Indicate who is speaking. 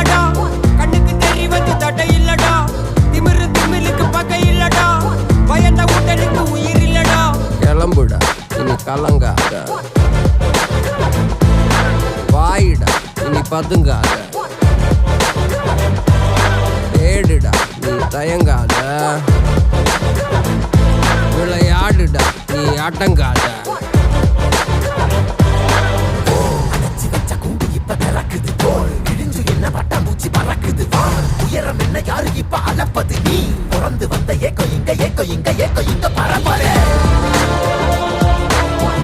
Speaker 1: இல்லடா. கண்ணுக்கு தெரிவது தடை இல்லடா. திமிரு திமிலுக்கு பகை இல்லடா. பயந்த உடலுக்கு உயிர் இல்லடா. கிளம்புடா. இனி கலங்காத. வாயிடா. இனி பதுங்காத. தேடுடா. நீ தயங்காத. விளையாடுடா. நீ ஆட்டங்காத
Speaker 2: இருப்பது நீ பிறந்து வந்த ஏக்கம் இங்க ஏக்கம் இங்க ஏக்கம் இங்க பரம்பரை